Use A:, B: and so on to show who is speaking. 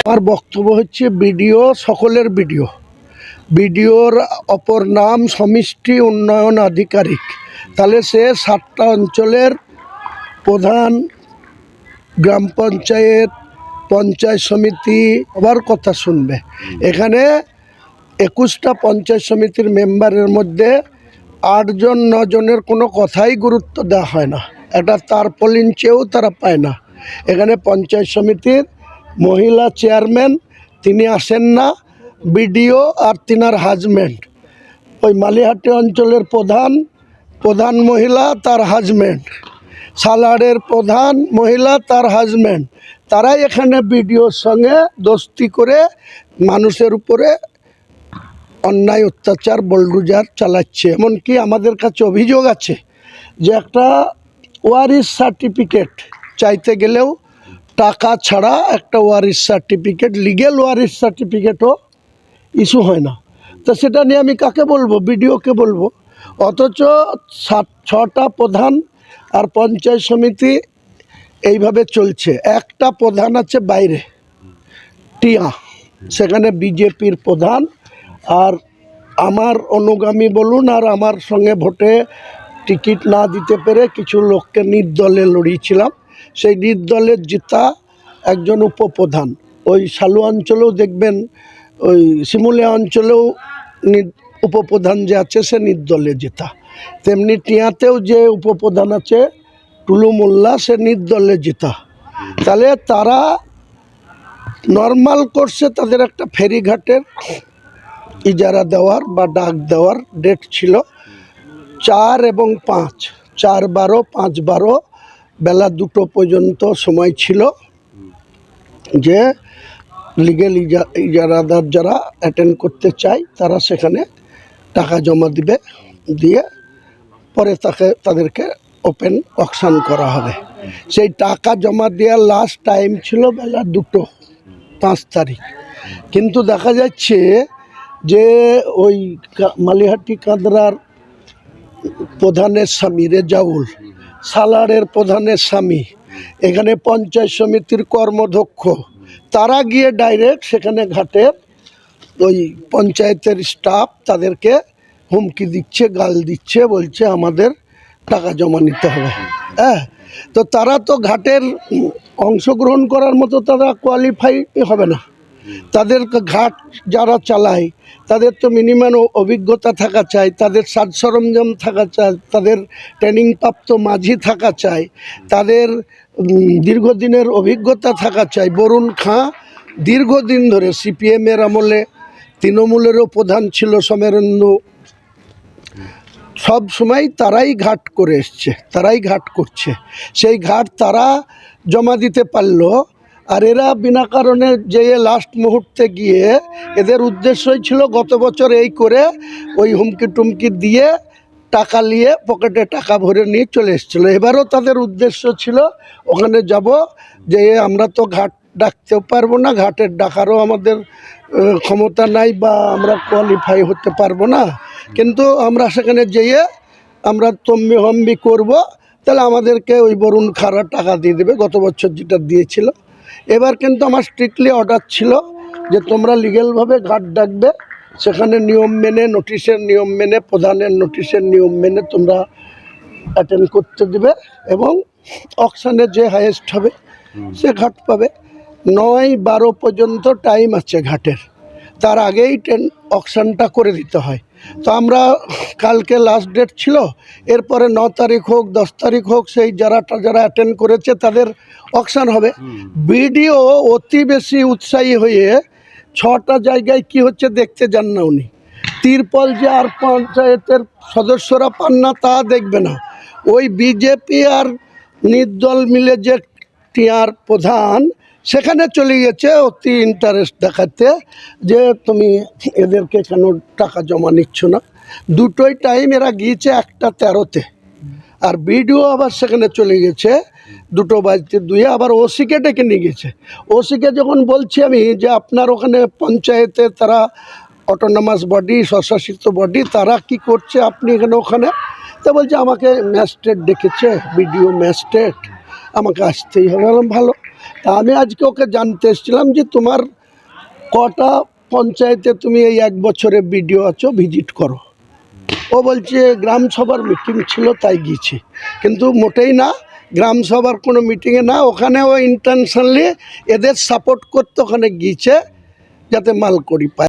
A: আমার বক্তব্য হচ্ছে বিডিও, সকলের বিডিও। বিডিওর অপর নাম সমিষ্টি উন্নয়ন আধিকারিক। তাহলে সে সাতটা অঞ্চলের প্রধান গ্রাম পঞ্চায়েত পঞ্চায়েত সমিতি আবার কথা শুনবে। এখানে একুশটা পঞ্চায়েত সমিতির মেম্বারের মধ্যে আটজন, নজনের কোনো কথাই গুরুত্ব দেওয়া হয় না। একটা তারপলিন চেয়েও তারা পায় না। এখানে পঞ্চায়েত সমিতির মহিলা চেয়ারম্যান, তিনি আসেন না, বিডিও আর তিনার হাজব্যান্ড ওই মালিহাটি অঞ্চলের প্রধান প্রধান মহিলা, তার হাজব্যান্ড সালারের প্রধান মহিলা, তার হাজব্যান্ড তারাই এখানে বিডিওর সঙ্গে দোস্তি করে মানুষের উপরে অন্যায় অত্যাচার বলডুজার চালাচ্ছে। এমনকি আমাদের কাছে অভিযোগ আছে যে একটা ওয়ারিস সার্টিফিকেট চাইতে গেলেও টাকা ছাড়া একটা ওয়ারিস সার্টিফিকেট লিগেল ওয়ারিস সার্টিফিকেটও ইস্যু হয় না। তো সেটা নিয়ে আমি কাকে বলব? বিডিওকে বলব। অথচ সাত, ছটা প্রধান আর পঞ্চায়েত সমিতি এইভাবে চলছে। একটা প্রধান আছে বাইরে, টিয়া। সেখানে বিজেপির প্রধান আর আমার অনুগামী বলুন আর আমার সঙ্গে ভোটে টিকিট না দিতে পেরে কিছু লোককে নির্দলে লড়িয়েছিলাম। সেই নির্দলের জিতা একজন উপপ্রধান। ওই সালু অঞ্চলেও দেখবেন, ওই শিমুলিয়া অঞ্চলেও উপপ্রধান যে আছে, সে নির্দলে জেতা। তেমনি টিয়াতেও যে উপপ্রধান আছে, টুলু মোল্লা, সে নির্দলে জেতা। তাহলে তারা নর্মাল কোর্সে তাদের একটা ফেরিঘাটের ইজারা দেওয়ার বা ডাক দেওয়ার ডেট ছিল চার এবং পাঁচ। চার বারো, পাঁচ বারো, বেলা দুটো পর্যন্ত সময় ছিল যে লিগেল ইজা, ইজারাদার যারা অ্যাটেন্ড করতে চায়, তারা সেখানে টাকা জমা দিবে, দিয়ে পরে তাকে, তাদেরকে ওপেন অকশান করা হবে। সেই টাকা জমা দেওয়ার লাস্ট টাইম ছিল বেলা দুটো, পাঁচ তারিখ। কিন্তু দেখা যাচ্ছে যে ওই মালিহাটি কাঁদরার প্রধানের স্বামী রেজাউল, সালারের প্রধানের স্বামী, এখানে পঞ্চায়েত সমিতির কর্মধ্যক্ষ, তারা গিয়ে ডাইরেক্ট সেখানে ঘাটের ওই পঞ্চায়েতের স্টাফ তাদেরকে হুমকি দিচ্ছে, গাল দিচ্ছে, বলছে আমাদের টাকা জমা নিতে হবে। হ্যাঁ তো তারা তো ঘাটের অংশগ্রহণ করার মতো তারা কোয়ালিফাই হবে না। তাদের ঘাট যারা চালায়, তাদের তো মিনিমাম অভিজ্ঞতা থাকা চাই, তাদের সাজ সরঞ্জাম থাকা চাই, তাদের ট্রেনিং প্রাপ্ত মাঝি থাকা চাই, তাদের দীর্ঘদিনের অভিজ্ঞতা থাকা চাই। বরুণ খাঁ দীর্ঘদিন ধরে সিপিএমের আমলে, তৃণমূলেরও প্রধান ছিল সমরেন্দ্র সব সময় তারাই ঘাট করে এসছে, তারাই ঘাট করছে। সেই ঘাট তারা জমা দিতে পারল আর এরা বিনা কারণে যে লাস্ট মুহূর্তে গিয়ে এদের উদ্দেশ্যই ছিল গত বছর এই করে ওই হুমকি টুমকি দিয়ে টাকা নিয়ে পকেটে টাকা ভরে নিয়ে চলে এসেছিল। এবারও তাদের উদ্দেশ্য ছিল, ওখানে যাব যে আমরা তো ঘাট ডাকতেও পারব না, ঘাটের ডাকারও আমাদের ক্ষমতা নাই বা আমরা কোয়ালিফাই হতে পারব না। কিন্তু আমরা সেখানে যেয়ে আমরা তম্বি হম্বি করব, তাহলে আমাদেরকে ওই বরুণ খারা টাকা দিয়ে দেবে, গত বছর যেটা দিয়েছিল। এবার কিন্তু আমার স্ট্রিক্টলি অর্ডার ছিল যে তোমরা লিগেলভাবে ঘাট ডাকবে সেখানে নিয়ম মেনে নোটিশের নিয়ম মেনে প্রধানের নোটিশের নিয়ম মেনে তোমরা অ্যাটেন্ড করতে দেবে এবং অকশানে যে হায়েস্ট হবে সে ঘাট পাবে। নয় বারো পর্যন্ত টাইম আছে ঘাটের। তার আগেই ট্রেন অকশানটা করে দিতে হয়। তো আমরা কালকে লাস্ট ডেট ছিল এরপরে ন তারিখ হোক দশ তারিখ হোক সেই যারা যারা অ্যাটেন্ড করেছে তাদের অকশান হবে। বিডিও অতি বেশি উৎসাহী হয়ে ছটা জায়গায় কি হচ্ছে দেখতে যান না উনি। তিরপল যে আর পঞ্চায়েতের সদস্যরা পান না তা দেখবে না। ওই বিজেপি আর নির্দল মিলে যে টিয়ার প্রধান সেখানে চলে গেছে অতি ইন্টারেস্ট দেখাতে যে তুমি এদেরকে কেন টাকা জমা নিচ্ছ না? দুটোই টাইম এরা গিয়েছে একটা তেরোতে। আর বিডিও আবার সেখানে চলে গেছে, দুটো বাজতে দুয়ে আবার ওসিকে ডেকে নিয়ে গেছে। ওসিকে যখন বলছি আমি যে আপনার ওখানে পঞ্চায়েতে তারা অটোনমাস বডি স্বশাসিত বডি তারা কি করছে আপনি এখানে ওখানে? তা বলছে আমাকে ম্যাজিস্ট্রেট ডেকেছে বিডিও ম্যাজিস্ট্রেট আমাকে আসতেই হবে ভালো। তা আমি আজকে ওকে জানতে এসেছিলাম যে তোমার কটা পঞ্চায়েতে তুমি এই এক বছরে বিডিও আছো, ভিজিট করো। ও বলছে, গ্রাম সভার মিটিং ছিল, তাই গিয়েছে। কিন্তু মোটেই না, গ্রাম সভার কোনো মিটিংয়ে না, ওখানে ও ইন্টেনশনালি এদের সাপোর্ট করতে ওখানে গিয়েছে, যাতে মাল করি পায়।